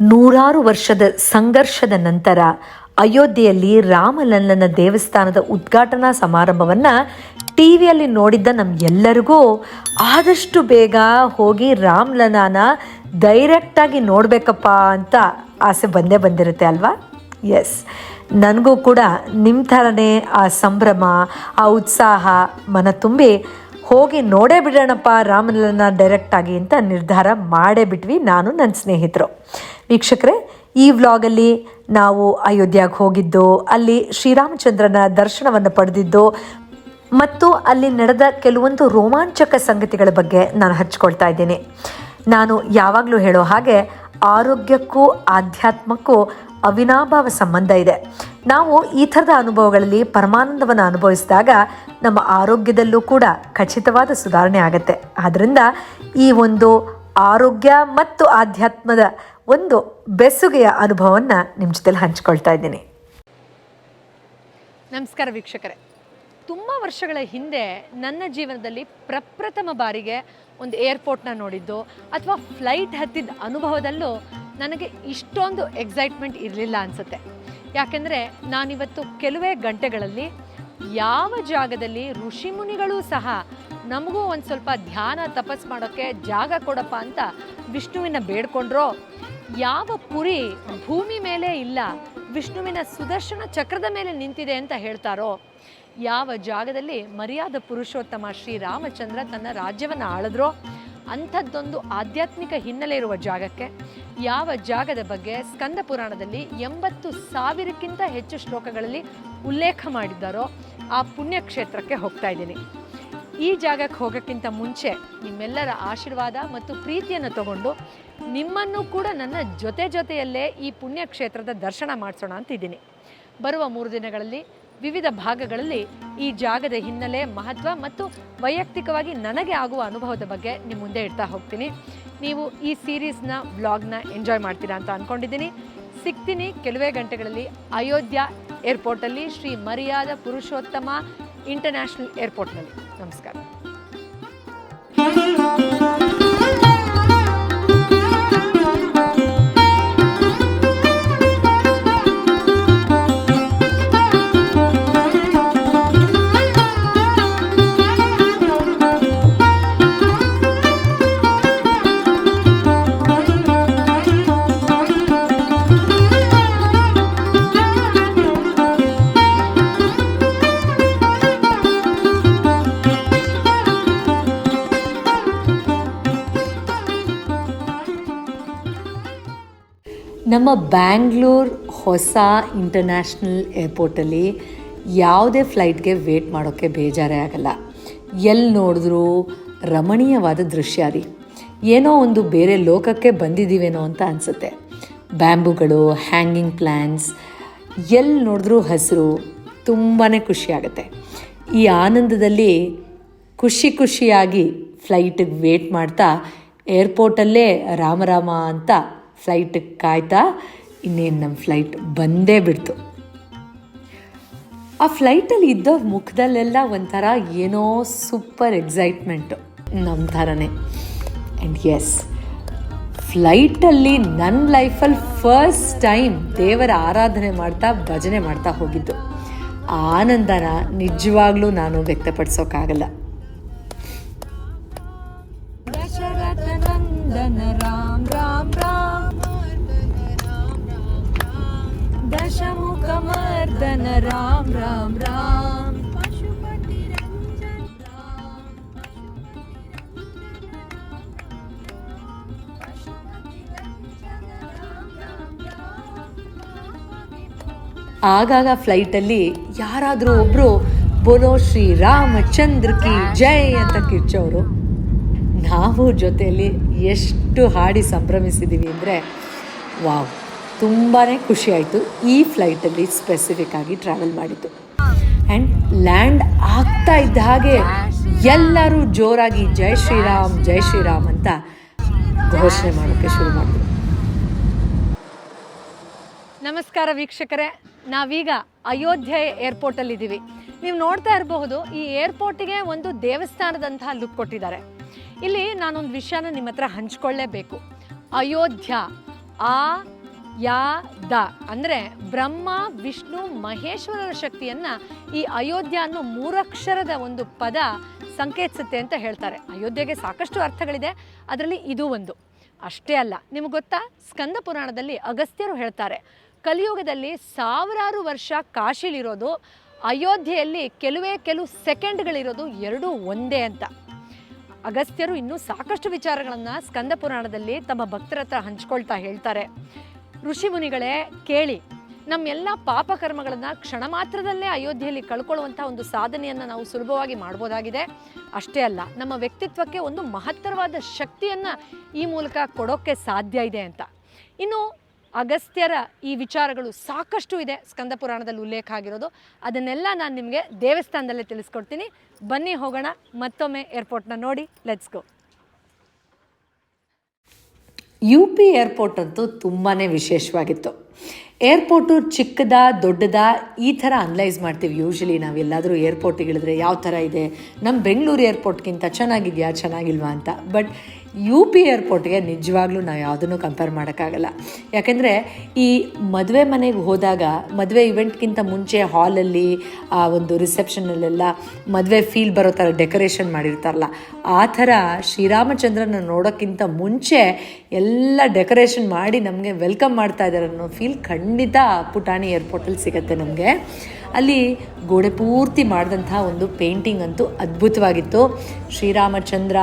ನೂರಾರು ವರ್ಷದ ಸಂಘರ್ಷದ ನಂತರ ಅಯೋಧ್ಯೆಯಲ್ಲಿ ರಾಮಲಲ್ಲನ ದೇವಸ್ಥಾನದ ಉದ್ಘಾಟನಾ ಸಮಾರಂಭವನ್ನು ಟಿ ವಿಯಲ್ಲಿ ನೋಡಿದ್ದ ನಮ್ಗೆಲ್ಲರಿಗೂ ಆದಷ್ಟು ಬೇಗ ಹೋಗಿ ರಾಮ್ಲನಾನ ಡೈರೆಕ್ಟಾಗಿ ನೋಡಬೇಕಪ್ಪ ಅಂತ ಆಸೆ ಬಂದೇ ಬಂದಿರುತ್ತೆ ಅಲ್ವಾ? ಎಸ್ ನನಗೂ ಕೂಡ ನಿಮ್ಮ ಥರನೇ ಆ ಸಂಭ್ರಮ, ಆ ಉತ್ಸಾಹ ಮನ ತುಂಬಿ ಹೋಗಿ ನೋಡೇ ಬಿಡೋಣಪ್ಪ ರಾಮಲಲ್ಲನ ಡೈರೆಕ್ಟಾಗಿ ಅಂತ ನಿರ್ಧಾರ ಮಾಡೇ ಬಿಟ್ವಿ ನಾನು ನನ್ನ ಸ್ನೇಹಿತರು. ವೀಕ್ಷಕರೇ, ಈ ವ್ಲಾಗಲ್ಲಿ ನಾವು ಅಯೋಧ್ಯೆಗೆ ಹೋಗಿದ್ದು, ಅಲ್ಲಿ ಶ್ರೀರಾಮಚಂದ್ರನ ದರ್ಶನವನ್ನು ಪಡೆದಿದ್ದು, ಮತ್ತು ಅಲ್ಲಿ ನಡೆದ ಕೆಲವೊಂದು ರೋಮಾಂಚಕ ಸಂಗತಿಗಳ ಬಗ್ಗೆ ನಾನು ಹಚ್ಕೊಳ್ತಾ ಇದ್ದೀನಿ. ನಾನು ಯಾವಾಗಲೂ ಹೇಳೋ ಹಾಗೆ ಆರೋಗ್ಯಕ್ಕೂ, ಆಧ್ಯಾತ್ಮಕ್ಕೂ ಅವಿನಾಭಾವ ಸಂಬಂಧ ಇದೆ. ನಾವು ಈ ಥರದ ಅನುಭವಗಳಲ್ಲಿ ಪರಮಾನಂದವನ್ನು ಅನುಭವಿಸಿದಾಗ ನಮ್ಮ ಆರೋಗ್ಯದಲ್ಲೂ ಕೂಡ ಖಚಿತವಾದ ಸುಧಾರಣೆ ಆಗುತ್ತೆ. ಆದ್ದರಿಂದ ಈ ಒಂದು ಆರೋಗ್ಯ ಮತ್ತು ಆಧ್ಯಾತ್ಮದ ಒಂದು ಬೆಸುಗೆಯ ಅನುಭವವನ್ನು ನಿಮ್ಮ ಜೊತೆಲಿ ಹಂಚ್ಕೊಳ್ತಾ ಇದ್ದೀನಿ. ನಮಸ್ಕಾರ ವೀಕ್ಷಕರೇ. ತುಂಬ ವರ್ಷಗಳ ಹಿಂದೆ ನನ್ನ ಜೀವನದಲ್ಲಿ ಪ್ರಪ್ರಥಮ ಬಾರಿಗೆ ಒಂದು ಏರ್ಪೋರ್ಟ್ನ ನೋಡಿದ್ದು ಅಥವಾ ಫ್ಲೈಟ್ ಹತ್ತಿದ ಅನುಭವದಲ್ಲೂ ನನಗೆ ಇಷ್ಟೊಂದು ಎಕ್ಸೈಟ್ಮೆಂಟ್ ಇರಲಿಲ್ಲ ಅನಿಸುತ್ತೆ. ಯಾಕೆಂದರೆ ನಾನಿವತ್ತು ಕೆಲವೇ ಗಂಟೆಗಳಲ್ಲಿ ಯಾವ ಜಾಗದಲ್ಲಿ ಋಷಿಮುನಿಗಳೂ ಸಹ ನಮಗೂ ಒಂದು ಸ್ವಲ್ಪ ಧ್ಯಾನ ತಪಸ್ ಮಾಡೋಕ್ಕೆ ಜಾಗ ಕೊಡಪ್ಪ ಅಂತ ವಿಷ್ಣುವಿನ ಬೇಡ್ಕೊಂಡ್ರೋ ಯಾವ ಪುರಿ ಭೂಮಿ ಮೇಲೆ ಇಲ್ಲ, ವಿಷ್ಣುವಿನ ಸುದರ್ಶನ ಚಕ್ರದ ಮೇಲೆ ನಿಂತಿದೆ ಅಂತ ಹೇಳ್ತಾರೋ? ಯಾವ ಜಾಗದಲ್ಲಿ ಮರ್ಯಾದ ಪುರುಷೋತ್ತಮ ಶ್ರೀರಾಮಚಂದ್ರ ತನ್ನ ರಾಜ್ಯವನ್ನು ಆಳಿದ್ರೋ? ಅಂಥದ್ದೊಂದು ಆಧ್ಯಾತ್ಮಿಕ ಹಿನ್ನೆಲೆ ಇರುವ ಜಾಗಕ್ಕೆ. ಯಾವ ಜಾಗದ ಬಗ್ಗೆ ಸ್ಕಂದ ಪುರಾಣದಲ್ಲಿ ಎಂಬತ್ತು ಸಾವಿರಕ್ಕಿಂತ ಹೆಚ್ಚು ಶ್ಲೋಕಗಳಲ್ಲಿ ಉಲ್ಲೇಖ ಮಾಡಿದ್ದಾರೋ, ಆ ಪುಣ್ಯಕ್ಷೇತ್ರಕ್ಕೆ ಹೋಗ್ತಾ ಇದ್ದೀನಿ. ಈ ಜಾಗಕ್ಕೆ ಹೋಗೋಕ್ಕಿಂತ ಮುಂಚೆ ನಿಮ್ಮೆಲ್ಲರ ಆಶೀರ್ವಾದ ಮತ್ತು ಪ್ರೀತಿಯನ್ನು ತಗೊಂಡು ನಿಮ್ಮನ್ನು ಕೂಡ ನನ್ನ ಜೊತೆ ಜೊತೆಯಲ್ಲೇ ಈ ಪುಣ್ಯಕ್ಷೇತ್ರದ ದರ್ಶನ ಮಾಡಿಸೋಣ ಅಂತಿದ್ದೀನಿ. ಬರುವ ಮೂರು ದಿನಗಳಲ್ಲಿ ವಿವಿಧ ಭಾಗಗಳಲ್ಲಿ ಈ ಜಾಗದ ಹಿನ್ನೆಲೆ ಮಹತ್ವ ಮತ್ತು ವೈಯಕ್ತಿಕವಾಗಿ ನನಗೆ ಆಗುವ ಅನುಭವದ ಬಗ್ಗೆ ನಿಮ್ಮ ಮುಂದೆ ಇಡ್ತಾ ಹೋಗ್ತೀನಿ. ನೀವು ಈ ಸೀರೀಸ್ನ, ವ್ಲಾಗ್ನ ಎಂಜಾಯ್ ಮಾಡ್ತೀರಾ ಅಂತ ಅಂದ್ಕೊಂಡಿದ್ದೀನಿ ಸಿಗ್ತೀನಿ ಕೆಲವೇ ಗಂಟೆಗಳಲ್ಲಿ ಅಯೋಧ್ಯ ಏರ್ಪೋರ್ಟಲ್ಲಿ ಶ್ರೀ ಮರ್ಯಾದ ಪುರುಷೋತ್ತಮ ಇಂಟರ್ನ್ಯಾಷನಲ್ ಏರ್ಪೋರ್ಟ್ನಲ್ಲಿ. ನಮಸ್ಕಾರ. ನಮ್ಮ ಬ್ಯಾಂಗ್ಳೂರ್ ಹೊಸ ಇಂಟರ್ನ್ಯಾಷನಲ್ ಏರ್ಪೋರ್ಟಲ್ಲಿ ಯಾವುದೇ ಫ್ಲೈಟ್ಗೆ ವೇಟ್ ಮಾಡೋಕ್ಕೆ ಬೇಜಾರೇ ಆಗಲ್ಲ. ಎಲ್ಲಿ ನೋಡಿದ್ರೂ ರಮಣೀಯವಾದ ದೃಶ್ಯ ರೀ. ಏನೋ ಒಂದು ಬೇರೆ ಲೋಕಕ್ಕೆ ಬಂದಿದ್ದೀವೇನೋ ಅಂತ ಅನಿಸುತ್ತೆ. ಬ್ಯಾಂಬುಗಳು, ಹ್ಯಾಂಗಿಂಗ್ ಪ್ಲ್ಯಾನ್ಸ್ ಎಲ್ಲಿ ನೋಡಿದ್ರೂ ಹಸಿರು ತುಂಬಾ ಖುಷಿಯಾಗುತ್ತೆ ಈ ಆನಂದದಲ್ಲಿ ಖುಷಿ ಖುಷಿಯಾಗಿ ಫ್ಲೈಟಿಗೆ ವೇಟ್ ಮಾಡ್ತಾ ಏರ್ಪೋರ್ಟಲ್ಲೇ ರಾಮರಾಮ ಅಂತ ಫ್ಲೈಟಿಗೆ ಕಾಯ್ತಾ ಇನ್ನೇನು ನಮ್ಮ ಫ್ಲೈಟ್ ಬಂದೇ ಬಿಡ್ತು. ಆ ಫ್ಲೈಟಲ್ಲಿ ಇದ್ದವ್ರ ಮುಖದಲ್ಲೆಲ್ಲ ಒಂಥರ ಏನೋ ಸೂಪರ್ ಎಕ್ಸೈಟ್ಮೆಂಟು ನಮ್ಮ ಥರನೇ. ಆ್ಯಂಡ್ ಎಸ್, ಫ್ಲೈಟಲ್ಲಿ ನನ್ನ ಲೈಫಲ್ಲಿ ಫಸ್ಟ್ ಟೈಮ್ ದೇವರ ಆರಾಧನೆ ಮಾಡ್ತಾ ಭಜನೆ ಮಾಡ್ತಾ ಹೋಗಿದ್ದು. ಆ ಆನಂದನ ನಿಜವಾಗ್ಲೂ ನಾನು ವ್ಯಕ್ತಪಡಿಸೋಕ್ಕಾಗಲ್ಲ ರಾಮ್ ರಾಮ್ ರಾಮ್ ಆಗಾಗ ಫ್ಲೈಟಲ್ಲಿ ಯಾರಾದರೂ ಒಬ್ಬರು ಬೋಲೋ ಶ್ರೀ ರಾಮಚಂದ್ರ ಕಿ ಜೈ ಅಂತ ಕಿರ್ಚೋರು. ನಾವು ಜೊತೆಯಲ್ಲಿ ಎಷ್ಟು ಹಾಡಿ ಸಂಭ್ರಮಿಸಿದ್ದೀವಿ ಅಂದರೆ, ವಾವ್. ತುಂಬಾ ಖುಷಿಯಾಯಿತು ಈ ಫ್ಲೈಟಲ್ಲಿ ಸ್ಪೆಸಿಫಿಕ್ ಆಗಿ ಟ್ರಾವೆಲ್ ಮಾಡಿದ್ದು. ಆ್ಯಂಡ್ ಲ್ಯಾಂಡ್ ಆಗ್ತಾ ಇದ್ದ ಹಾಗೆ ಎಲ್ಲರೂ ಜೋರಾಗಿ ಜೈ ಶ್ರೀರಾಮ್ ಜೈ ಶ್ರೀರಾಮ್ ಅಂತ ಘೋಷಣೆ ಮಾಡೋಕ್ಕೆ ಶುರು ಮಾಡಿದ್ರು. ನಮಸ್ಕಾರ ವೀಕ್ಷಕರೇ. ನಾವೀಗ ಅಯೋಧ್ಯೆ ಏರ್ಪೋರ್ಟಲ್ಲಿದ್ದೀವಿ ನೀವು ನೋಡ್ತಾ ಇರಬಹುದು, ಈ ಏರ್ಪೋರ್ಟಿಗೆ ಒಂದು ದೇವಸ್ಥಾನದಂತಹ ಲುಕ್ ಕೊಟ್ಟಿದ್ದಾರೆ. ಇಲ್ಲಿ ನಾನೊಂದು ವಿಷಯನ ನಿಮ್ಮ ಹತ್ರ ಹಂಚ್ಕೊಳ್ಳೇಬೇಕು. ಅಯೋಧ್ಯ, ಆ ಯಾ ದ. ಅಂದರೆ ಬ್ರಹ್ಮ, ವಿಷ್ಣು, ಮಹೇಶ್ವರರ ಶಕ್ತಿಯನ್ನು ಈ ಅಯೋಧ್ಯ ಅನ್ನೋ ಮೂರಕ್ಷರದ ಒಂದು ಪದ ಸಂಕೇತಿಸುತ್ತೆ ಅಂತ ಹೇಳ್ತಾರೆ. ಅಯೋಧ್ಯೆಗೆ ಸಾಕಷ್ಟು ಅರ್ಥಗಳಿದೆ. ಅದರಲ್ಲಿ ಇದು ಒಂದು. ಅಷ್ಟೇ ಅಲ್ಲ, ನಿಮ್ಗೆ ಗೊತ್ತಾ? ಸ್ಕಂದ ಪುರಾಣದಲ್ಲಿ ಅಗಸ್ತ್ಯರು ಹೇಳ್ತಾರೆ, ಕಲಿಯುಗದಲ್ಲಿ ಸಾವಿರಾರು ವರ್ಷ ಕಾಶಿಲಿರೋದು, ಅಯೋಧ್ಯೆಯಲ್ಲಿ ಕೆಲವೇ ಕೆಲವು ಸೆಕೆಂಡ್ಗಳಿರೋದು ಎರಡೂ ಒಂದೇ ಅಂತ. ಅಗಸ್ತ್ಯರು ಇನ್ನೂ ಸಾಕಷ್ಟು ವಿಚಾರಗಳನ್ನು ಸ್ಕಂದ ಪುರಾಣದಲ್ಲಿ ತಮ್ಮ ಭಕ್ತರ ಹತ್ರ ಹಂಚ್ಕೊಳ್ತಾ ಹೇಳ್ತಾರೆ. ಋಷಿ ಮುನಿಗಳೇ ಕೇಳಿ ನಮ್ಮೆಲ್ಲ ಪಾಪಕರ್ಮಗಳನ್ನು ಕ್ಷಣ ಮಾತ್ರದಲ್ಲೇ ಅಯೋಧ್ಯೆಯಲ್ಲಿ ಕಳ್ಕೊಳ್ಳುವಂಥ ಒಂದು ಸಾಧನೆಯನ್ನು ನಾವು ಸುಲಭವಾಗಿ ಮಾಡ್ಬೋದಾಗಿದೆ. ಅಷ್ಟೇ ಅಲ್ಲ, ನಮ್ಮ ವ್ಯಕ್ತಿತ್ವಕ್ಕೆ ಒಂದು ಮಹತ್ತರವಾದ ಶಕ್ತಿಯನ್ನು ಈ ಮೂಲಕ ಕೊಡೋಕ್ಕೆ ಸಾಧ್ಯ ಇದೆ ಅಂತ. ಇನ್ನು ಅಗಸ್ತ್ಯರ ಈ ವಿಚಾರಗಳು ಸಾಕಷ್ಟು ಇದೆ, ಸ್ಕಂದ ಪುರಾಣದಲ್ಲಿ ಉಲ್ಲೇಖ ಆಗಿರೋದು. ಅದನ್ನೆಲ್ಲ ನಾನು ನಿಮಗೆ ದೇವಸ್ಥಾನದಲ್ಲೇ ತಿಳಿಸ್ಕೊಡ್ತೀನಿ. ಬನ್ನಿ ಹೋಗೋಣ, ಮತ್ತೊಮ್ಮೆ ಏರ್ಪೋರ್ಟ್ನ ನೋಡಿ let's go U P airport ಅಂತೂ ತುಂಬಾ ವಿಶೇಷವಾಗಿತ್ತು. ಏರ್ಪೋರ್ಟು ಚಿಕ್ಕದ, ದೊಡ್ಡದ ಈ ಥರ ಅನಲೈಸ್ ಮಾಡ್ತೀವಿ ಯೂಶಲಿ ನಾವೆಲ್ಲಾದರೂ ಏರ್ಪೋರ್ಟಿಗೆ ಇಳಿದ್ರೆ ಯಾವ ಥರ ಇದೆ? ನಮ್ಮ ಬೆಂಗಳೂರು ಏರ್ಪೋರ್ಟ್ಗಿಂತ ಚೆನ್ನಾಗಿದೆಯಾ, ಚೆನ್ನಾಗಿಲ್ವಾ ಅಂತ. ಬಟ್ ಯು ಪಿ ಏರ್ಪೋರ್ಟ್ಗೆ ನಿಜವಾಗ್ಲೂ ನಾವು ಯಾವುದನ್ನು ಕಂಪೇರ್ ಮಾಡೋಕ್ಕಾಗಲ್ಲ. ಯಾಕೆಂದರೆ ಈ ಮದುವೆ ಮನೆಗೆ ಹೋದಾಗ, ಮದುವೆ ಇವೆಂಟ್ಗಿಂತ ಮುಂಚೆ ಹಾಲಲ್ಲಿ ಆ ಒಂದು ರಿಸೆಪ್ಷನಲ್ಲೆಲ್ಲ ಮದುವೆ ಫೀಲ್ ಬರೋ ಥರ ಡೆಕೋರೇಷನ್ ಮಾಡಿರ್ತಾರಲ್ಲ, ಆ ಥರ ಶ್ರೀರಾಮಚಂದ್ರನ ನೋಡೋಕ್ಕಿಂತ ಮುಂಚೆ ಎಲ್ಲ ಡೆಕೋರೇಷನ್ ಮಾಡಿ ನಮಗೆ ವೆಲ್ಕಮ್ ಮಾಡ್ತಾ ಇದ್ದಾರೆ ಅನ್ನೋ ಫೀಲ್ ಖಂಡಿತ ಪುಟಾಣಿ ಏರ್ಪೋರ್ಟಲ್ಲಿ ಸಿಗುತ್ತೆ ನಮಗೆ. ಅಲ್ಲಿ ಗೋಡೆ ಪೂರ್ತಿ ಮಾಡಿದಂಥ ಒಂದು ಪೇಂಟಿಂಗ್ ಅಂತೂ ಅದ್ಭುತವಾಗಿತ್ತು. ಶ್ರೀರಾಮಚಂದ್ರ,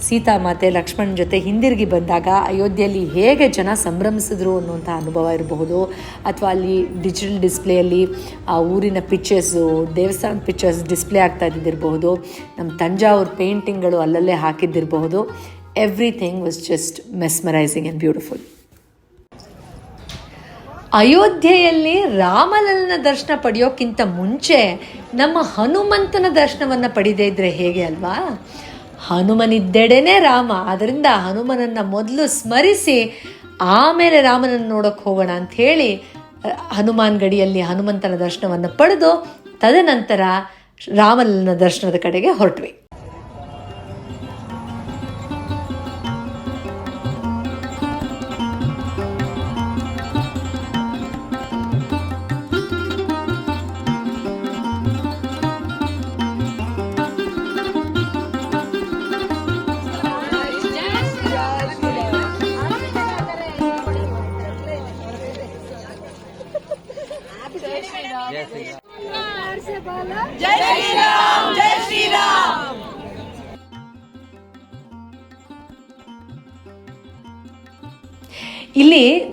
ಸೀತಾಮಾತೆ, ಲಕ್ಷ್ಮಣ್ ಜೊತೆ ಹಿಂದಿರುಗಿ ಬಂದಾಗ ಅಯೋಧ್ಯೆಯಲ್ಲಿ ಹೇಗೆ ಜನ ಸಂಭ್ರಮಿಸಿದ್ರು ಅನ್ನುವಂಥ ಅನುಭವ ಇರಬಹುದು. ಅಥವಾ ಅಲ್ಲಿ ಡಿಜಿಟಲ್ ಡಿಸ್ಪ್ಲೇಯಲ್ಲಿ ಆ ಊರಿನ ಪಿಕ್ಚರ್ಸು ದೇವಸ್ಥಾನದ ಪಿಕ್ಚರ್ಸ್ ಡಿಸ್ಪ್ಲೇ ಆಗ್ತಾ ಇದ್ದಿರಬಹುದು ನಮ್ಮ ತಂಜಾವೂರು ಪೇಂಟಿಂಗ್ಗಳು ಅಲ್ಲಲ್ಲೇ ಹಾಕಿದ್ದಿರಬಹುದು. Everything was just mesmerising and beautiful ಅಯೋಧ್ಯೆಯಲ್ಲಿ ರಾಮಲಲ್ಲನ ದರ್ಶನ ಪಡೆಯೋಕ್ಕಿಂತ ಮುಂಚೆ ನಮ್ಮ ಹನುಮಂತನ ದರ್ಶನವನ್ನು ಪಡೆದೇ ಇದ್ರೆ ಹೇಗೆ ಅಲ್ವಾ? ಹನುಮನಿದ್ದೆಡೆನೇ ರಾಮ ಅದರಿಂದ ಹನುಮನನ್ನು ಮೊದಲು ಸ್ಮರಿಸಿ ಆಮೇಲೆ ರಾಮನನ್ನು ನೋಡೋಕೆ ಹೋಗೋಣ ಅಂತ ಹೇಳಿ, ಹನುಮಾನ್ ಗಡಿಯಲ್ಲಿ ಹನುಮಂತನ ದರ್ಶನವನ್ನು ಪಡೆದು ತದನಂತರ ರಾಮಲಲ್ಲನ ದರ್ಶನದ ಕಡೆಗೆ ಹೊರಟ್ವಿ.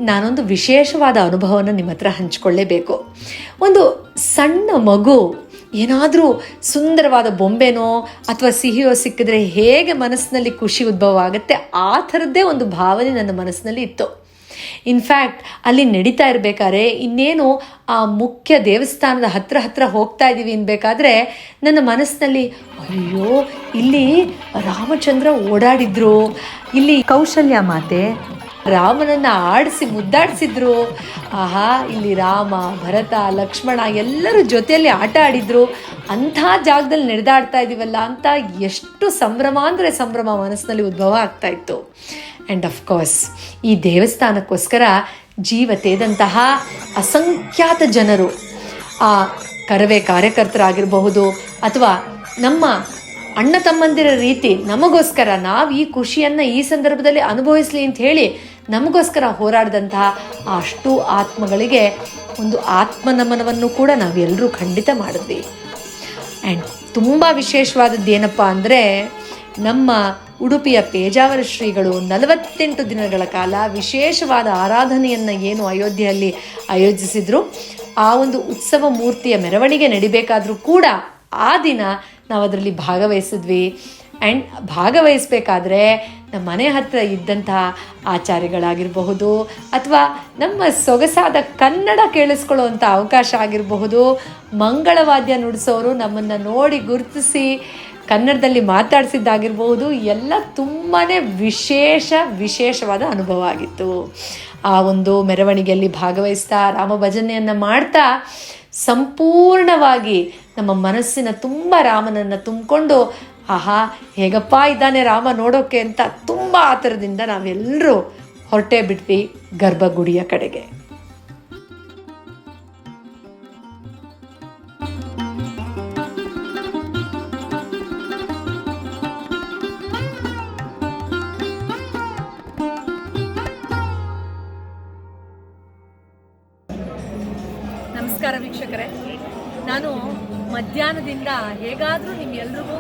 ನಾನೊಂದು ವಿಶೇಷವಾದ ಅನುಭವವನ್ನು ನಿಮ್ಮ ಹತ್ರ ಹಂಚಿಕೊಳ್ಳೇಬೇಕು. ಒಂದು ಸಣ್ಣ ಮಗು ಏನಾದರೂ ಸುಂದರವಾದ ಬೊಂಬೆನೋ ಅಥವಾ ಸಿಹಿಯೋ ಸಿಕ್ಕಿದ್ರೆ ಹೇಗೆ ಮನಸ್ಸಿನಲ್ಲಿ ಖುಷಿ ಉದ್ಭವ ಆಗುತ್ತೆ? ಆ ಥರದ್ದೇ ಒಂದು ಭಾವನೆ ನನ್ನ ಮನಸ್ಸಿನಲ್ಲಿ ಇತ್ತು. ಇನ್ಫ್ಯಾಕ್ಟ್ ಅಲ್ಲಿ ನಡೀತಾ ಇರಬೇಕಾದ್ರೆ ಇನ್ನೇನು ಆ ಮುಖ್ಯ ದೇವಸ್ಥಾನದ ಹತ್ರ ಹತ್ರ ಹೋಗ್ತಾ ಇದ್ದೀವಿ ಅನ್ಬೇಕಾದ್ರೆ ನನ್ನ ಮನಸ್ಸಿನಲ್ಲಿ, ಅಯ್ಯೋ, ಇಲ್ಲಿ ರಾಮಚಂದ್ರ ಓಡಾಡಿದ್ರು. ಇಲ್ಲಿ ಕೌಶಲ್ಯ ಮಾತೆ ರಾಮನನ್ನ ಆಡಿಸಿ ಮುದ್ದಾಡಿಸಿದ್ರು. ಆಹಾ, ಇಲ್ಲಿ ರಾಮ, ಭರತ, ಲಕ್ಷ್ಮಣ ಎಲ್ಲರೂ ಜೊತೆಯಲ್ಲಿ ಆಟ ಆಡಿದ್ರು. ಅಂಥ ಜಾಗದಲ್ಲಿ ನಡೆದಾಡ್ತಾ ಇದೀವಲ್ಲ ಅಂತ ಎಷ್ಟು ಸಂಭ್ರಮ ಅಂದರೆ ಸಂಭ್ರಮ ಮನಸ್ಸಿನಲ್ಲಿ ಉದ್ಭವ ಆಗ್ತಾ ಇತ್ತು. ಆ್ಯಂಡ್ ಅಫ್ಕೋರ್ಸ್ ಈ ದೇವಸ್ಥಾನಕ್ಕೋಸ್ಕರ ಜೀವತೆದಂತಹ ಅಸಂಖ್ಯಾತ ಜನರು, ಆ ಕರವೇ ಕಾರ್ಯಕರ್ತರಾಗಿರಬಹುದು ಅಥವಾ ನಮ್ಮ ಅಣ್ಣ ತಮ್ಮಂದಿರ ರೀತಿ ನಮಗೋಸ್ಕರ ನಾವು ಈ ಖುಷಿಯನ್ನು ಈ ಸಂದರ್ಭದಲ್ಲಿ ಅನುಭವಿಸಲಿ ಅಂತ ಹೇಳಿ ನಮಗೋಸ್ಕರ ಹೋರಾಡಿದಂತಹ ಅಷ್ಟು ಆತ್ಮಗಳಿಗೆ ಒಂದು ಆತ್ಮ ನಮನವನ್ನು ಕೂಡ ನಾವೆಲ್ಲರೂ ಖಂಡಿತ ಮಾಡಿದ್ವಿ. ಆ್ಯಂಡ್ ತುಂಬ ವಿಶೇಷವಾದದ್ದು ಏನಪ್ಪ ಅಂದರೆ, ನಮ್ಮ ಉಡುಪಿಯ ಪೇಜಾವರ ಶ್ರೀಗಳು ನಲವತ್ತೆಂಟು ದಿನಗಳ ಕಾಲ ವಿಶೇಷವಾದ ಆರಾಧನೆಯನ್ನು ಏನು ಅಯೋಧ್ಯೆಯಲ್ಲಿ ಆಯೋಜಿಸಿದ್ರು. ಆ ಒಂದು ಉತ್ಸವ ಮೂರ್ತಿಯ ಮೆರವಣಿಗೆ ನಡಿಬೇಕಾದರೂ ಕೂಡ ಆ ದಿನ ನಾವು ಅದರಲ್ಲಿ ಭಾಗವಹಿಸಿದ್ವಿ. ಆ್ಯಂಡ್ ಭಾಗವಹಿಸಬೇಕಾದ್ರೆ ನಮ್ಮ ಮನೆ ಹತ್ತಿರ ಇದ್ದಂತಹ ಆಚಾರ್ಯಗಳಾಗಿರಬಹುದು ಅಥವಾ ನಮ್ಮ ಸೊಗಸಾದ ಕನ್ನಡ ಕೇಳಿಸ್ಕೊಳ್ಳುವಂಥ ಅವಕಾಶ ಆಗಿರಬಹುದು, ಮಂಗಳವಾದ್ಯ ನುಡಿಸೋರು ನಮ್ಮನ್ನು ನೋಡಿ ಗುರುತಿಸಿ ಕನ್ನಡದಲ್ಲಿ ಮಾತಾಡಿಸಿದ್ದಾಗಿರ್ಬೋದು ಎಲ್ಲ ತುಂಬಾ ವಿಶೇಷ ವಿಶೇಷವಾದ ಅನುಭವ ಆಗಿತ್ತು. ಆ ಒಂದು ಮೆರವಣಿಗೆಯಲ್ಲಿ ಭಾಗವಹಿಸ್ತಾ ರಾಮ ಭಜನೆಯನ್ನು ಮಾಡ್ತಾ ಸಂಪೂರ್ಣವಾಗಿ ನಮ್ಮ ಮನಸ್ಸಿನ ತುಂಬ ರಾಮನನ್ನು ತುಂಬಿಕೊಂಡು ಆಹಾ, ಹೇಗಪ್ಪ ಇದ್ದಾನೆ ರಾಮ ನೋಡೋಕ್ಕೆ ಅಂತ ತುಂಬ ಆತರದಿಂದ ನಾವೆಲ್ಲರೂ ಹೊರಟೇ ಬಿಟ್ವಿ ಗರ್ಭಗುಡಿಯ ಕಡೆಗೆ. ನಮಸ್ಕಾರ ವೀಕ್ಷಕರೇ. ನಾನು ಮಧ್ಯಾಹ್ನದಿಂದ ಹೇಗಾದರೂ ನಿಮ್ಗೆಲ್ರಿಗೂ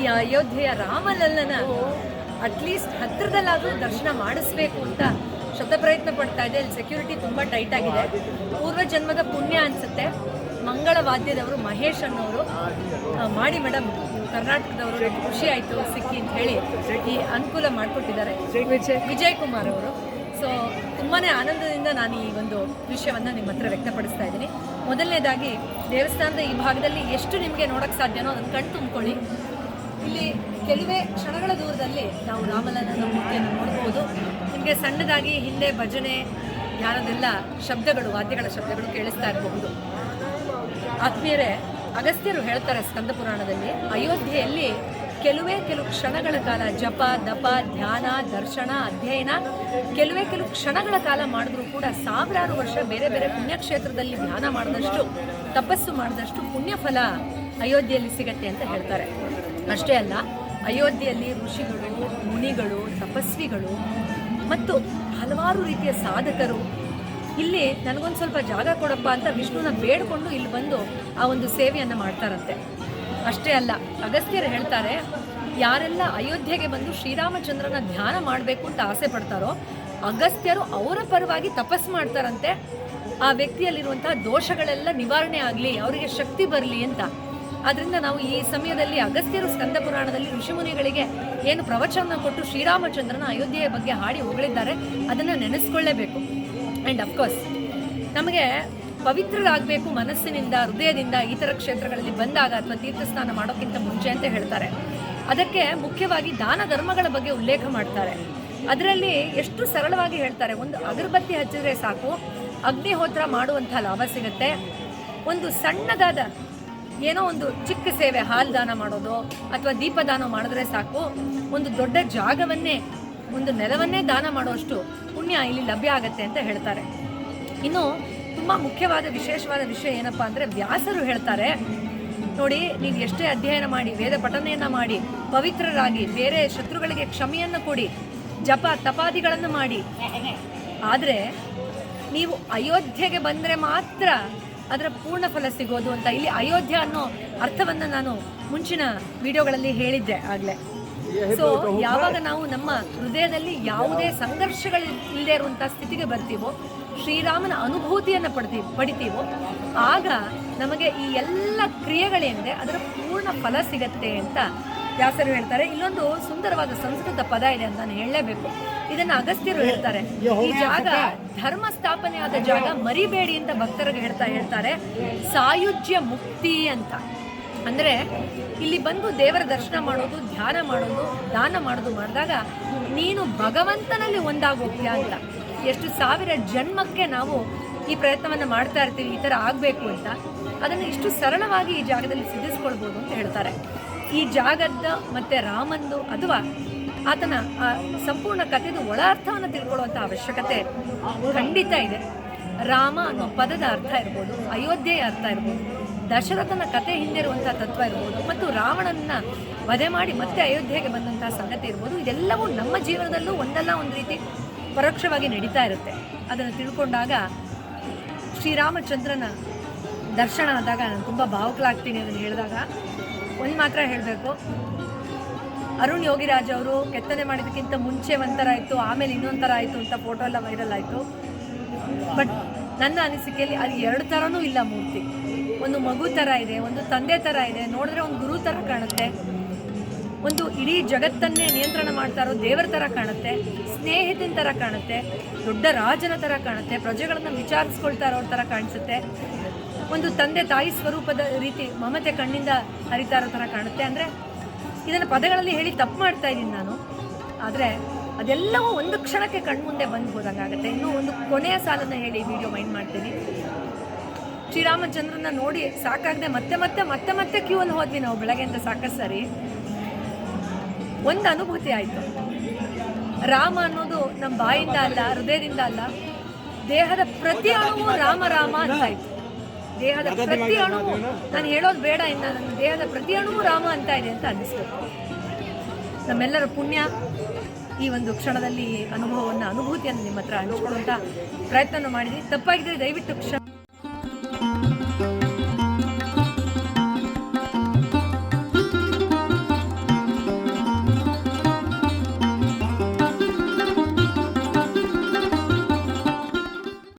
ಈ ಅಯೋಧ್ಯೆಯ ರಾಮಲಲ್ಲನ ಅಟ್ಲೀಸ್ಟ್ ಹತ್ತಿರದಲ್ಲಾದರೂ ದರ್ಶನ ಮಾಡಿಸ್ಬೇಕು ಅಂತ ಶತ ಪ್ರಯತ್ನ ಪಡ್ತಾ ಇದೆ. ಇಲ್ಲಿ ಸೆಕ್ಯೂರಿಟಿ ತುಂಬ ಟೈಟ್ ಆಗಿದೆ. ಪೂರ್ವ ಜನ್ಮದ ಪುಣ್ಯ ಅನಿಸುತ್ತೆ. ಮಂಗಳ ವಾದ್ಯದವರು ಮಹೇಶ್ ಅನ್ನೋರು. ಮಾಡಿ ಮೇಡಮ್ ಕರ್ನಾಟಕದವರು ಖುಷಿ ಆಯಿತು ಸಿಕ್ಕಿ ಅಂತ ಹೇಳಿ ಈ ಅನುಕೂಲ ಮಾಡಿಕೊಟ್ಟಿದ್ದಾರೆ. ವಿಜಯ್. ವಿಜಯ್ ಕುಮಾರ್ ಅವರು. ಸೊ ತುಂಬಾ ಆನಂದದಿಂದ ನಾನು ಈ ಒಂದು ವಿಷಯವನ್ನು ನಿಮ್ಮ ಹತ್ರ ವ್ಯಕ್ತಪಡಿಸ್ತಾ ಇದ್ದೀನಿ. ಮೊದಲನೇದಾಗಿ ದೇವಸ್ಥಾನದ ಈ ಭಾಗದಲ್ಲಿ ಎಷ್ಟು ನಿಮಗೆ ನೋಡೋಕ್ಕೆ ಸಾಧ್ಯನೋ ಅದನ್ನು ಕಣ್ ತುಂಬಿಕೊಳ್ಳಿ. ಇಲ್ಲಿ ಕೆಲವೇ ಕ್ಷಣಗಳ ದೂರದಲ್ಲಿ ನಾವು ರಾಮಲಲ್ಲನ ಮೂರ್ತಿಯನ್ನು ನೋಡ್ಬೋದು ನಿಮಗೆ ಸಣ್ಣದಾಗಿ ಹಿಂದೆ ಭಜನೆ ಧ್ಯಾನದೆಲ್ಲ ಶಬ್ದಗಳು, ವಾದ್ಯಗಳ ಶಬ್ದಗಳು ಕೇಳಿಸ್ತಾ ಇರಬಹುದು. ಆತ್ಮೀಯರೇ, ಅಗಸ್ತ್ಯರು ಹೇಳ್ತಾರೆ ಸ್ಕಂದ ಪುರಾಣದಲ್ಲಿ, ಅಯೋಧ್ಯೆಯಲ್ಲಿ ಕೆಲವೇ ಕೆಲವು ಕ್ಷಣಗಳ ಕಾಲ ಜಪ, ದಪ, ಧ್ಯಾನ, ದರ್ಶನ, ಅಧ್ಯಯನ, ಕೆಲವೇ ಕೆಲವು ಕ್ಷಣಗಳ ಕಾಲ ಮಾಡಿದ್ರೂ ಕೂಡ ಸಾವಿರಾರು ವರ್ಷ ಬೇರೆ ಬೇರೆ ಪುಣ್ಯಕ್ಷೇತ್ರದಲ್ಲಿ ಧ್ಯಾನ ಮಾಡಿದಷ್ಟು, ತಪಸ್ಸು ಮಾಡಿದಷ್ಟು ಪುಣ್ಯ ಫಲ ಅಯೋಧ್ಯೆಯಲ್ಲಿ ಸಿಗತ್ತೆ ಅಂತ ಹೇಳ್ತಾರೆ. ಅಷ್ಟೇ ಅಲ್ಲ, ಅಯೋಧ್ಯೆಯಲ್ಲಿ ಋಷಿಗಳು, ಮುನಿಗಳು, ತಪಸ್ವಿಗಳು ಮತ್ತು ಹಲವಾರು ರೀತಿಯ ಸಾಧಕರು ಇಲ್ಲಿ ನನಗೊಂದು ಸ್ವಲ್ಪ ಜಾಗ ಕೊಡಪ್ಪ ಅಂತ ವಿಷ್ಣುನ ಬೇಡಿಕೊಂಡು ಇಲ್ಲಿ ಬಂದು ಆ ಒಂದು ಸೇವೆಯನ್ನು ಮಾಡ್ತಾರಂತೆ. ಅಷ್ಟೇ ಅಲ್ಲ, ಅಗಸ್ತ್ಯರು ಹೇಳ್ತಾರೆ, ಯಾರೆಲ್ಲ ಅಯೋಧ್ಯೆಗೆ ಬಂದು ಶ್ರೀರಾಮಚಂದ್ರನ ಧ್ಯಾನ ಮಾಡಬೇಕು ಅಂತ ಆಸೆ ಪಡ್ತಾರೋ, ಅಗಸ್ತ್ಯರು ಅವರ ಪರವಾಗಿ ತಪಸ್ ಮಾಡ್ತಾರಂತೆ. ಆ ವ್ಯಕ್ತಿಯಲ್ಲಿರುವಂತಹ ದೋಷಗಳೆಲ್ಲ ನಿವಾರಣೆ ಆಗಲಿ, ಅವರಿಗೆ ಶಕ್ತಿ ಬರಲಿ ಅಂತ. ಆದ್ರಿಂದ ನಾವು ಈ ಸಮಯದಲ್ಲಿ ಅಗಸ್ತ್ಯರು ಸ್ಕಂದ ಪುರಾಣದಲ್ಲಿ ಋಷಿಮುನಿಗಳಿಗೆ ಏನು ಪ್ರವಚನ ಕೊಟ್ಟು ಶ್ರೀರಾಮಚಂದ್ರನ ಅಯೋಧ್ಯೆಯ ಬಗ್ಗೆ ಹಾಡಿ ಹೊಗಳಿದ್ದಾರೆ, ಅದನ್ನು ನೆನೆಸ್ಕೊಳ್ಳೇಬೇಕು. ಆ್ಯಂಡ್ ಅಫ್ಕೋರ್ಸ್ ನಮಗೆ ಪವಿತ್ರರಾಗಬೇಕು ಮನಸ್ಸಿನಿಂದ, ಹೃದಯದಿಂದ ಥರ ಕ್ಷೇತ್ರಗಳಲ್ಲಿ ಬಂದಾಗ ಅಥವಾ ತೀರ್ಥಸ್ನಾನ ಮಾಡೋಕ್ಕಿಂತ ಮುಂಚೆ ಅಂತ ಹೇಳ್ತಾರೆ. ಅದಕ್ಕೆ ಮುಖ್ಯವಾಗಿ ದಾನ ಧರ್ಮಗಳ ಬಗ್ಗೆ ಉಲ್ಲೇಖ ಮಾಡ್ತಾರೆ. ಅದರಲ್ಲಿ ಎಷ್ಟು ಸರಳವಾಗಿ ಹೇಳ್ತಾರೆ, ಒಂದು ಅಗರಬತ್ತಿ ಹಚ್ಚಿದ್ರೆ ಸಾಕು, ಅಗ್ನಿಹೋತ್ರ ಮಾಡುವಂಥ ಲಾಭ ಸಿಗುತ್ತೆ, ಒಂದು ಸಣ್ಣದಾದ ಏನೋ ಒಂದು ಚಿಕ್ಕ ಸೇವೆ ಹಾಲು ದಾನ ಮಾಡೋದು ಅಥವಾ ದೀಪದಾನ ಮಾಡಿದ್ರೆ ಸಾಕು. ಒಂದು ದೊಡ್ಡ ಜಾಗವನ್ನೇ, ಒಂದು ನೆಲವನ್ನೇ ದಾನ ಮಾಡುವಷ್ಟು ಪುಣ್ಯ ಇಲ್ಲಿ ಲಭ್ಯ ಆಗತ್ತೆ ಅಂತ ಹೇಳ್ತಾರೆ. ಇನ್ನು ತುಂಬ ಮುಖ್ಯವಾದ, ವಿಶೇಷವಾದ ವಿಷಯ ಏನಪ್ಪಾ ಅಂದರೆ ವ್ಯಾಸರು ಹೇಳ್ತಾರೆ. ನೋಡಿ, ನೀವು ಎಷ್ಟೇ ಅಧ್ಯಯನ ಮಾಡಿ, ವೇದ ಪಠನೆಯನ್ನ ಮಾಡಿ, ಪವಿತ್ರರಾಗಿ, ಬೇರೆ ಶತ್ರುಗಳಿಗೆ ಕ್ಷಮೆಯನ್ನು ಕೊಡಿ, ಜಪ ತಪಾದಿಗಳನ್ನು ಮಾಡಿ, ಆದರೆ ನೀವು ಅಯೋಧ್ಯೆಗೆ ಬಂದರೆ ಮಾತ್ರ ಅದರ ಪೂರ್ಣ ಫಲ ಸಿಗೋದು ಅಂತ ಇಲ್ಲಿ ಅಯೋಧ್ಯ ಅನ್ನೋ ಅರ್ಥವನ್ನು ನಾನು ಮುಂಚಿನ ವಿಡಿಯೋಗಳಲ್ಲಿ ಹೇಳಿದ್ದೆ ಆಗಲೇ. ಸೊ ಯಾವಾಗ ನಾವು ನಮ್ಮ ಹೃದಯದಲ್ಲಿ ಯಾವುದೇ ಸಂಘರ್ಷಗಳು ಇಲ್ಲದೆ ಇರುವಂಥ ಸ್ಥಿತಿಗೆ ಬರ್ತೀವೋ, ಶ್ರೀರಾಮನ ಅನುಭೂತಿಯನ್ನು ಪಡ್ತೀವಿ ಪಡಿತೀವೋ, ಆಗ ನಮಗೆ ಈ ಎಲ್ಲ ಕ್ರಿಯೆಗಳೇನಿದೆ ಅದರ ಪೂರ್ಣ ಫಲ ಸಿಗತ್ತೆ ಅಂತ ವ್ಯಾಸರು ಹೇಳ್ತಾರೆ ಇಲ್ಲೊಂದು ಸುಂದರವಾದ ಸಂಸ್ಕೃತ ಪದ ಇದೆ ಅಂತ ನಾನು ಹೇಳಲೇಬೇಕು. ಇದನ್ನ ಅಗಸ್ತ್ಯರು ಹೇಳ್ತಾರೆ. ಈ ಜಾಗ ಧರ್ಮ ಸ್ಥಾಪನೆಯಾದ ಜಾಗ ಮರಿಬೇಡಿ ಅಂತ ಭಕ್ತರಿಗೆ ಹೇಳ್ತಾ ಹೇಳ್ತಾರೆ. ಸಾಯುಜ್ಯ ಮುಕ್ತಿ ಅಂತ. ಅಂದರೆ ಇಲ್ಲಿ ಬಂದು ದೇವರ ದರ್ಶನ ಮಾಡೋದು ಧ್ಯಾನ ಮಾಡೋದು ದಾನ ಮಾಡೋದು ಮಾಡಿದಾಗ ನೀನು ಭಗವಂತನಲ್ಲಿ ಒಂದಾಗೋಗ್ತೀಯ ಅಂತ. ಎಷ್ಟು ಸಾವಿರ ಜನ್ಮಕ್ಕೆ ನಾವು ಈ ಪ್ರಯತ್ನವನ್ನು ಮಾಡ್ತಾ ಇರ್ತೀವಿ ಈ ಥರ ಆಗಬೇಕು ಅಂತ. ಅದನ್ನು ಇಷ್ಟು ಸರಳವಾಗಿ ಈ ಜಾಗದಲ್ಲಿ ಸಿದ್ಧಿಸ್ಕೊಳ್ಬೋದು ಅಂತ ಹೇಳ್ತಾರೆ. ಈ ಜಾಗದ್ದ ಮತ್ತು ರಾಮಂದು ಅಥವಾ ಆತನ ಸಂಪೂರ್ಣ ಕಥೆದು ಒಳ ಅರ್ಥವನ್ನು ತಿಳ್ಕೊಳ್ಳುವಂಥ ಅವಶ್ಯಕತೆ ಖಂಡಿತ ಇದೆ. ರಾಮ ಅನ್ನೋ ಪದದ ಅರ್ಥ ಇರ್ಬೋದು, ಅಯೋಧ್ಯೆಯ ಅರ್ಥ ಇರ್ಬೋದು, ದಶರಥನ ಕತೆ ಹಿಂದಿರುವಂಥ ತತ್ವ ಇರ್ಬೋದು, ಮತ್ತು ರಾವಣನ ವಧೆ ಮಾಡಿ ಮತ್ತೆ ಅಯೋಧ್ಯೆಗೆ ಬಂದಂಥ ಸಂಗತಿ ಇರ್ಬೋದು, ಇದೆಲ್ಲವೂ ನಮ್ಮ ಜೀವನದಲ್ಲೂ ಒಂದಲ್ಲ ಒಂದು ರೀತಿ ಪರೋಕ್ಷವಾಗಿ ನಡೀತಾ ಇರುತ್ತೆ. ಅದನ್ನು ತಿಳ್ಕೊಂಡಾಗ ಶ್ರೀರಾಮಚಂದ್ರನ ದರ್ಶನ ಆದಾಗ ನಾನು ತುಂಬ ಭಾವುಕಲಾಗ್ತೀನಿ ಅದನ್ನು ಹೇಳಿದಾಗ. ಒಂದು ಮಾತ್ರ ಹೇಳಬೇಕು. ಅರುಣ್ ಯೋಗಿರಾಜ್ ಅವರು ಕೆತ್ತನೆ ಮಾಡಿದ್ದಕ್ಕಿಂತ ಮುಂಚೆ ಒಂಥರ ಇತ್ತು, ಆಮೇಲೆ ಇನ್ನೊಂಥರ ಆಯಿತು ಅಂತ ಫೋಟೋ ಎಲ್ಲ ವೈರಲ್ ಆಯಿತು. ಬಟ್ ನನ್ನ ಅನಿಸಿಕೆಯಲ್ಲಿ ಅದು ಎರಡು ಥರನೂ ಇಲ್ಲ ಮೂರ್ತಿ. ಒಂದು ಮಗು ಥರ ಇದೆ, ಒಂದು ತಂದೆ ಥರ ಇದೆ, ನೋಡಿದ್ರೆ ಒಂದು ಗುರು ಥರ ಕಾಣುತ್ತೆ. ಒಂದು ಇಡೀ ಜಗತ್ತನ್ನೇ ನಿಯಂತ್ರಣ ಮಾಡ್ತಾ ಇರೋ ದೇವರ ಥರ ಕಾಣುತ್ತೆ, ಸ್ನೇಹಿತನ ಥರ ಕಾಣುತ್ತೆ, ದೊಡ್ಡ ರಾಜನ ಥರ ಕಾಣುತ್ತೆ, ಪ್ರಜೆಗಳನ್ನು ವಿಚಾರಿಸ್ಕೊಳ್ತಾ ಇರೋರ ಥರ ಕಾಣಿಸುತ್ತೆ. ಒಂದು ತಂದೆ ತಾಯಿ ಸ್ವರೂಪದ ರೀತಿ ಮಮತೆ ಕಣ್ಣಿಂದ ಹರಿತಾ ಇರೋ ಥರ ಕಾಣುತ್ತೆ. ಅಂದರೆ ಇದನ್ನು ಪದಗಳಲ್ಲಿ ಹೇಳಿ ತಪ್ಪು ಮಾಡ್ತಾ ಇದ್ದೀನಿ ನಾನು. ಆದರೆ ಅದೆಲ್ಲವೂ ಒಂದು ಕ್ಷಣಕ್ಕೆ ಕಣ್ಮುಂದೆ ಬಂದು ಹೋದಂಗಾಗುತ್ತೆ ಇನ್ನೂ ಒಂದು ಕೊನೆಯ ಸಾಲನ್ನು ಹೇಳಿ ವಿಡಿಯೋ ಮೈಂಡ್ ಮಾಡ್ತೀನಿ. ಶ್ರೀರಾಮಚಂದ್ರನ ನೋಡಿ ಸಾಕಾಗದೆ ಮತ್ತೆ ಮತ್ತೆ ಮತ್ತೆ ಮತ್ತೆ ಕ್ಯೂ ಅಲ್ಲಿ ಹೋದ್ವಿ ನಾವು ಬೆಳಗ್ಗೆಯಿಂದ ಸಾಕಷ್ಟು ಸರಿ. ಒಂದು ಅನುಭೂತಿ ಆಯಿತು. ರಾಮ ಅನ್ನೋದು ನಮ್ಮ ಬಾಯಿಂದ ಅಲ್ಲ, ಹೃದಯದಿಂದ ಅಲ್ಲ, ದೇಹದ ಪ್ರತಿ ಅಣುವು ರಾಮ ರಾಮ ಅಂತ ಇತ್ತು ದೇಹದ ಪ್ರತಿ ಅಣು ನಾನು ಹೇಳೋದು ಬೇಡ ಇನ್ನು ನನ್ನ ದೇಹದ ಪ್ರತಿ ಅಣು ರಾಮ ಅಂತ ಇದೆ ಅಂತ ಅನ್ನಿಸ್ತು. ನಮ್ಮೆಲ್ಲರ ಪುಣ್ಯ ಈ ಒಂದು ಕ್ಷಣದಲ್ಲಿ ಅನುಭವವನ್ನು ಅನುಭೂತಿಯನ್ನು ನಿಮ್ಮ ಹತ್ರ ಹಂಚ್ಕೊಳ್ಳುವಂಥ ಪ್ರಯತ್ನ ಮಾಡಿದ್ವಿ. ತಪ್ಪಾಗಿದ್ದರೆ ದಯವಿಟ್ಟು ಕ್ಷಮ